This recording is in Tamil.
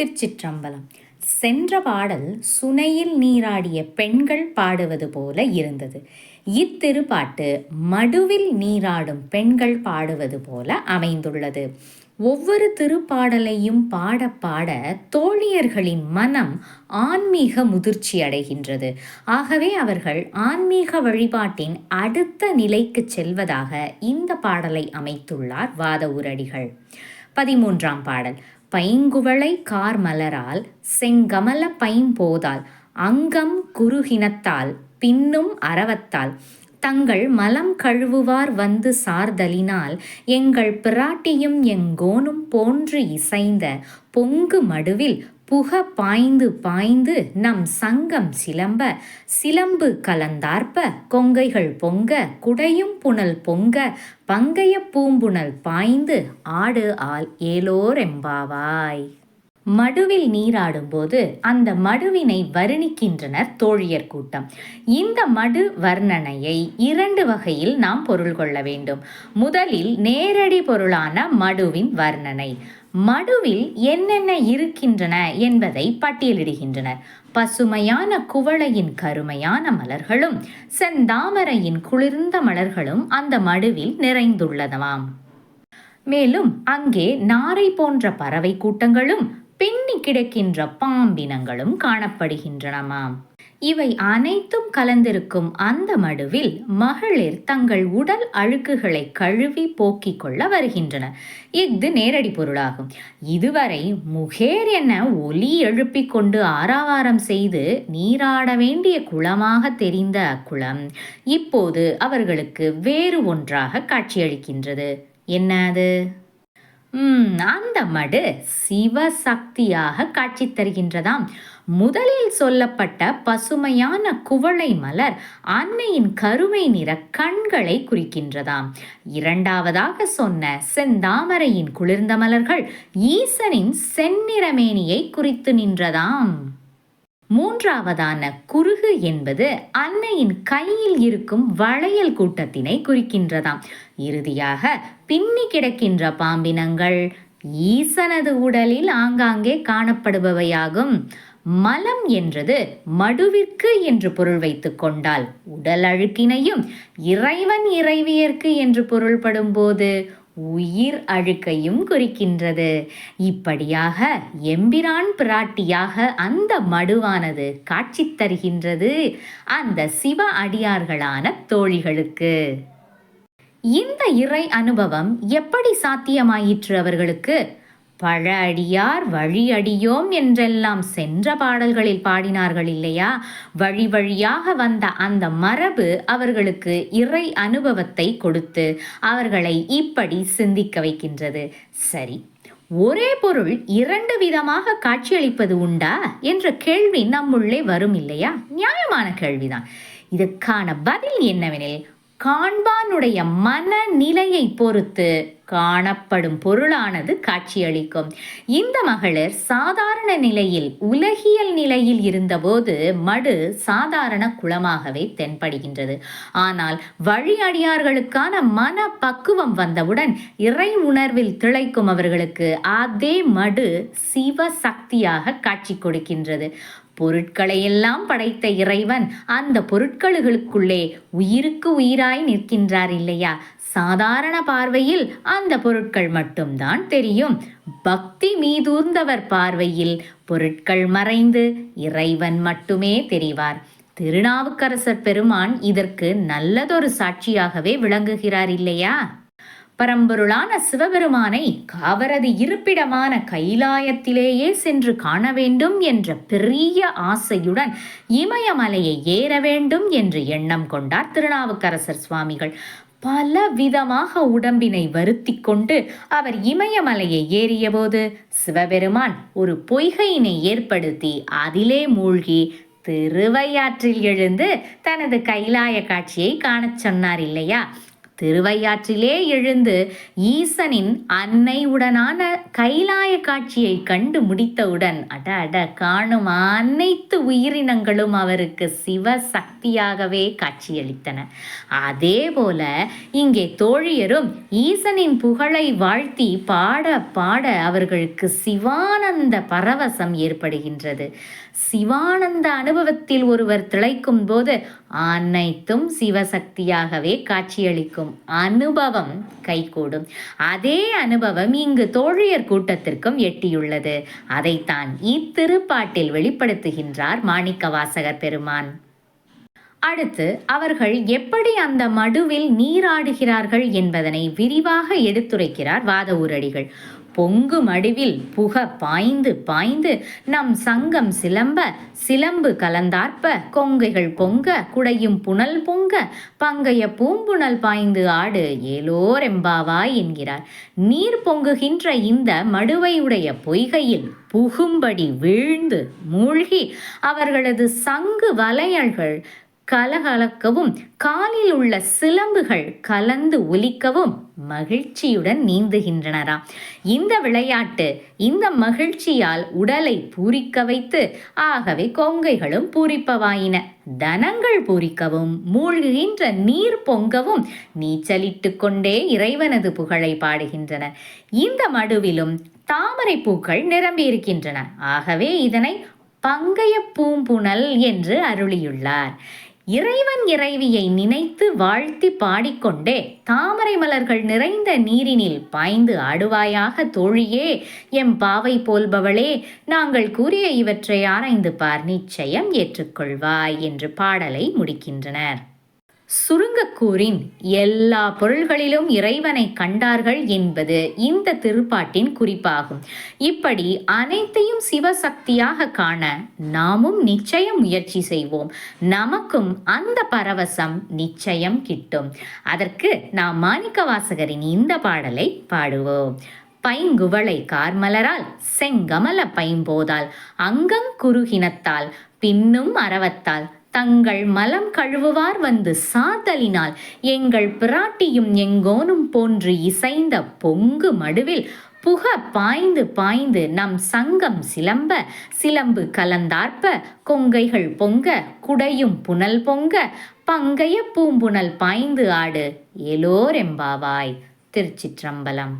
திருச்சிற்றம்பலம். சென்ற பாடல் சுனையில் நீராடிய பெண்கள் பாடுவது போல இருந்தது. இத்திருப்பாட்டு மடுவில் நீராடும் பெண்கள் பாடுவது போல அமைந்துள்ளது. ஒவ்வொரு திருப்பாடலையும் பாட பாட தோழியர்களின் மனம் ஆன்மீக முதிர்ச்சி அடைகின்றது. ஆகவே அவர்கள் ஆன்மீக வழிபாட்டின் அடுத்த நிலைக்கு செல்வதாக இந்த பாடலை அமைத்துள்ளார் வாத ஊரடிகள். பதிமூன்றாம் பாடல். பைங்குவளை கார் மலரால் செங்கமல பைம்போதால் அங்கம் குறுகினத்தால் பின்னும் அறவத்தால் தங்கள் மலம் கழுவுவார் வந்து சார்தலினால் எங்கள் பிராட்டியும் எங்கோனும் போன்று இசைந்த பொங்கு மடுவில் புக பாய்ந்து பாய்ந்து நம் சங்கம் சிலம்ப சிலம்பு கலந்தார்ப்ப கொங்கைகள் பொங்க குடையும் புனல் பொங்க பங்கைய பூம்புணல் பாய்ந்து ஆடு ஆள் ஏலோரெம்பாவாய். மடுவில் நீராடும்போது அந்த மடுவினை வர்ணிக்கின்றனர் தோழியர் கூட்டம். இந்த மடு வர்ணனையை இரண்டு வகையில் நாம் பொருள் கொள்ள வேண்டும். முதலில் நேரடி பொருளான மடுவின் வர்ணனை. மடுவில் என்னென்ன இருக்கின்றன என்பதை பட்டியலிடுகின்றனர். பசுமையான குவளையின் கருமையான மலர்களும் செந்தாமரையின் குளிர்ந்த மலர்களும் அந்த மடுவில் நிறைந்துள்ளனவாம். மேலும் அங்கே நாரை போன்ற பறவை கூட்டங்களும் பின்னி கிடக்கின்ற பாம்பினங்களும் காணப்படுகின்றனமாம். இவை அனைத்தும் கலந்திருக்கும் அந்த மடுவில் மகளிர் தங்கள் உடல் அழுக்குகளை கழுவி போக்கிக் கொள்ள வருகின்றன. இஃது நேரடி பொருளாகும். இதுவரை முகேர் என ஒலி எழுப்பிக் கொண்டு ஆராவாரம் செய்து நீராட வேண்டிய குளமாக தெரிந்த அக்குளம் இப்போது அவர்களுக்கு வேறு ஒன்றாக காட்சியளிக்கின்றது. என்ன அது? அந்த மடு சிவசக்தியாக காட்சி தருகின்றதாம். முதலில் சொல்லப்பட்ட பசுமையான குவளை மலர் அன்னையின் கருமை நிற கண்களை குறிக்கின்றதாம். இரண்டாவதாக சொன்ன செந்தாமரையின் குளிர்ந்த மலர்கள் ஈசனின் செந்நிறமேனியை குறித்து நின்றதாம். மூன்றாவதான குருகு என்பது அன்னையின் கையில் இருக்கும் வளையல் கூட்டத்தினை குறிக்கின்றதாம். இறுதியாக பின்னி கிடக்கின்ற பாம்பினங்கள் ஈசனது உடலில் ஆங்காங்கே காணப்படுபவையாகும். மலம் என்றது மடுவிற்கு என்று பொருள் வைத்துக் கொண்டால் உடல் அழுக்கினையும் இறைவன் இறைவியர்க்கு என்று பொருள்படும் போது உயிர் அழுக்கையும் குறிக்கின்றது. இப்படியாக எம்பிரான் பிராட்டியாக அந்த மடுவானது காட்சி தருகின்றது அந்த சிவ அடியார்களான தோழிகளுக்கு. இந்த இறை அனுபவம் எப்படி சாத்தியமாயிற்று அவர்களுக்கு? பழ அடியார் வழி அடியோம் என்றெல்லாம் சென்ற பாடல்களில் பாடினார்கள் இல்லையா? வழி வழியாக வந்த அந்த மரபு அவர்களுக்கு இறை அனுபவத்தை கொடுத்து அவர்களை இப்படி சிந்திக்க வைக்கின்றது. சரி ஒரே பொருள் இரண்டு விதமாக காட்சியளிப்பது உண்டா? என்ற கேள்வி நம்முள்ளே வரும் இல்லையா? நியாயமான கேள்விதான். இதுக்கான பதில் என்னவெனில் காண்பானுடைய மனநிலையை பொறுத்து காணப்படும் பொருளானது காட்சியளிக்கும். இந்த மகளிர் சாதாரண நிலையில் உலகியல் நிலையில் இருந்தபோது மடு சாதாரண குளமாகவே தென்படுகின்றது. ஆனால் வழியடியார்களுக்கான மன பக்குவம் வந்தவுடன் இறை உணர்வில் திளைக்கும் அவர்களுக்கு அதே மடு சிவ சக்தியாக காட்சி கொடுக்கின்றது. பொருட்களையெல்லாம் படைத்த இறைவன் அந்த பொருட்களுக்குள்ளே உயிருக்கு உயிராய் நிற்கின்றார் இல்லையா? சாதாரண பார்வையில் அந்த பொருட்கள் மட்டும்தான் தெரியும். பக்தி மீதூர்ந்தவர் பார்வையில் பொருட்கள் மறைந்து இறைவன் மட்டுமே தெரிவார். திருநாவுக்கரசர் பெருமான் இதற்கு நல்லதொரு சாட்சியாகவே விளங்குகிறார் இல்லையா? பரம்பொருளான சிவபெருமானை அவரது இருப்பிடமான கைலாயத்திலேயே சென்று காண வேண்டும் என்ற பெரிய ஆசையுடன் இமயமலையை ஏற வேண்டும் என்று எண்ணம் கொண்டார் திருநாவுக்கரசர் சுவாமிகள். பல விதமாக உடம்பினை வருத்தி கொண்டு அவர் இமயமலையை ஏறியபோது சிவபெருமான் ஒரு பொய்கையினை ஏற்படுத்தி அதிலே மூழ்கி திருவையாற்றில் எழுந்து தனது கைலாய காட்சியை காணச் சொன்னார் இல்லையா? திருவையாற்றிலே எழுந்து ஈசனின் அன்னையுடனான கைலாய காட்சியை கண்டு முடித்தவுடன் அட அட காணும் அனைத்து உயிரினங்களும் அவருக்கு சிவ சக்தியாகவே காட்சியளித்தன. அதே போல இங்கே தோழியரும் ஈசனின் புகழை வாழ்த்தி பாட பாட அவர்களுக்கு சிவானந்த பரவசம் ஏற்படுகின்றது. சிவானந்த அனுபவத்தில் ஒருவர் திளைக்கும் போது அனைத்தும் சிவசக்தியாகவே காட்சியளிக்கும் அனுபவம் கைகூடும். அதே அனுபவம் இங்கு தோழியர் கூட்டத்திற்கும் எட்டியுள்ளது. அதைத்தான் இத்திருப்பாட்டில் வெளிப்படுத்துகின்றார் மாணிக்க வாசகர் பெருமான். அடுத்து அவர்கள் எப்படி அந்த மடுவில் நீராடுகிறார்கள் என்பதனை விரிவாக எடுத்துரைக்கிறார் வாத ஊரடிகள். பொங்கு மடுவில் புக பாய்ந்து பாய்ந்து நம் சங்கம் சிலம்ப சிலம்பு கலந்தார்ப்ப கொங்கைகள் பொங்க குடையும் புனல் பொங்க பங்கைய பூம்புணல் பாய்ந்து ஆடு ஏலோரெம்பாவா என்கிறார். நீர் பொங்குகின்ற இந்த மடுவையுடைய பொய்கையில் புகும்படி வீழ்ந்து மூழ்கி அவர்களது சங்கு வளையல்கள் கலகலக்கவும் காலில் உள்ள சிலம்புகள் கலந்து ஒலிக்கவும் மகிழ்ச்சியுடன் நீந்துகின்றனராம் இந்த விளையாட்டு இந்த மகிழ்ச்சியால் உடலை பூரிக்க வைத்து ஆகவே கொங்கைகளும் பூரிப்பவாயின. தனங்கள் பூரிக்கவும் மூழ்குகின்ற நீர் பொங்கவும் நீச்சலிட்டு கொண்டே இறைவனது புகழை பாடுகின்றன. இந்த மடுவிலும் தாமரை பூக்கள் நிரம்பியிருக்கின்றன. ஆகவே இதனை பங்கைய பூம்புணல் என்று அருளியுள்ளார். இறைவன் இறைவியை நினைத்து வாழ்த்தி பாடிக்கொண்டே தாமரை மலர்கள் நிறைந்த நீரினில் பாய்ந்து ஆடுவாயாக தோழியே எம் பாவை போல்பவளே நாங்கள் கூறிய இவற்றை ஆராய்ந்து பார் நிச்சயம் ஏற்றுக்கொள்வாய் என்று பாடலை முடிக்கின்றனர். சுருங்கக்கூறின் எல்லா பொருள்களிலும் இறைவனை கண்டார்கள் என்பது இந்த திருப்பாட்டின் குறிப்பாகும். இப்படி அனைத்தையும் சிவசக்தியாக காண நாமும் நிச்சயம் முயற்சி செய்வோம். நமக்கும் அந்த பரவசம் நிச்சயம் கிட்டும். அதற்கு நாம் மாணிக்க வாசகரின் இந்த பாடலை பாடுவோம். பைங்குவளை கார்மலரால் செங்கமல பைம்போதால் அங்கங்குருகினத்தால் பின்னும் அறவத்தால் தங்கள் மலம் கழுவுவார் வந்து சாதலினால் எங்கள் பிராட்டியும் எங்கோனும் போன்று இசைந்த பொங்கு மடுவில் புக பாய்ந்து பாய்ந்து நம் சங்கம் சிலம்ப சிலம்பு கலந்தார்ப்ப கொங்கைகள் பொங்க குடையும் புனல் பொங்க பங்கைய பூம்புணல் பாய்ந்து ஆடு எலோரெம்பாவாய் திருச்சிற்றம்பலம்.